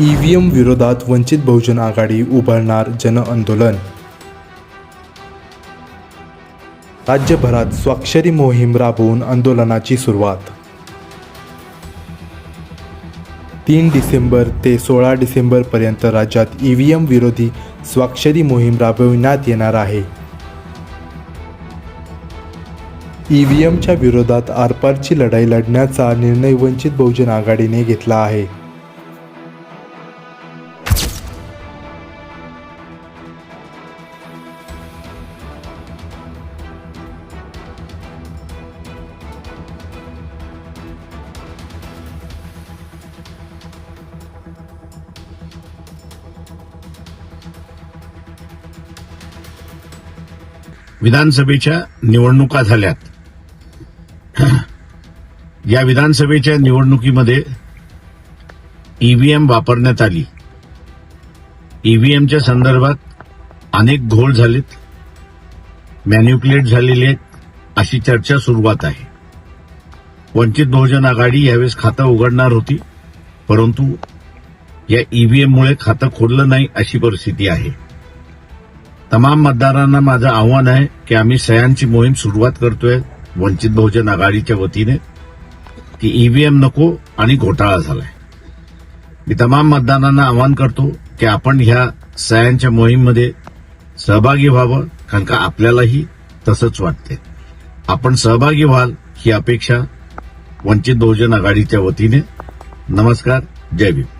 EVM विरोधात वंचित बहुजन आघाडी उभारणार जनआंदोलन राज्यभरात स्वाक्षरी मोहीम राबवून आंदोलनाची सुरुवात. तीन डिसेंबर ते सोळा डिसेंबरपर्यंत राज्यात ई व्ही एम विरोधी स्वाक्षरी मोहीम राबविण्यात येणार आहे. ई व्ही एमच्या विरोधात आरपारची लढाई लढण्याचा निर्णय वंचित बहुजन आघाडीने घेतला आहे. विधानसभेच्या निवडणुका झाल्यात. या विधानसभेच्या निवडणुकीमध्ये ईव्हीएम वापरण्यात आली. ईव्हीएमच्या संदर्भात अनेक घोळ झालेत. मॅन्युप्युलेट झालेले आहेत अशी चर्चा सुरुवात आहे. वंचित बहुजन आघाडी यावेळेस खातं उघडणार होती परंतु या ईव्हीएममुळे खातं खोललं नाही अशी परिस्थिती आहे. तमाम मतदारांना माझं आव्हान आहे की आम्ही सह्यांची मोहीम सुरुवात करतोय वंचित बहुजन आघाडीच्या वतीने. की ईव्हीएम नको आणि घोटाळा झालाय. मी तमाम मतदारांना आवाहन करतो की आपण ह्या सह्यांच्या मोहीममध्ये सहभागी व्हावं कारण का आपल्यालाही तसंच वाटते आपण सहभागी व्हाल ही अपेक्षा वंचित बहुजन आघाडीच्या वतीने. नमस्कार जय भीम.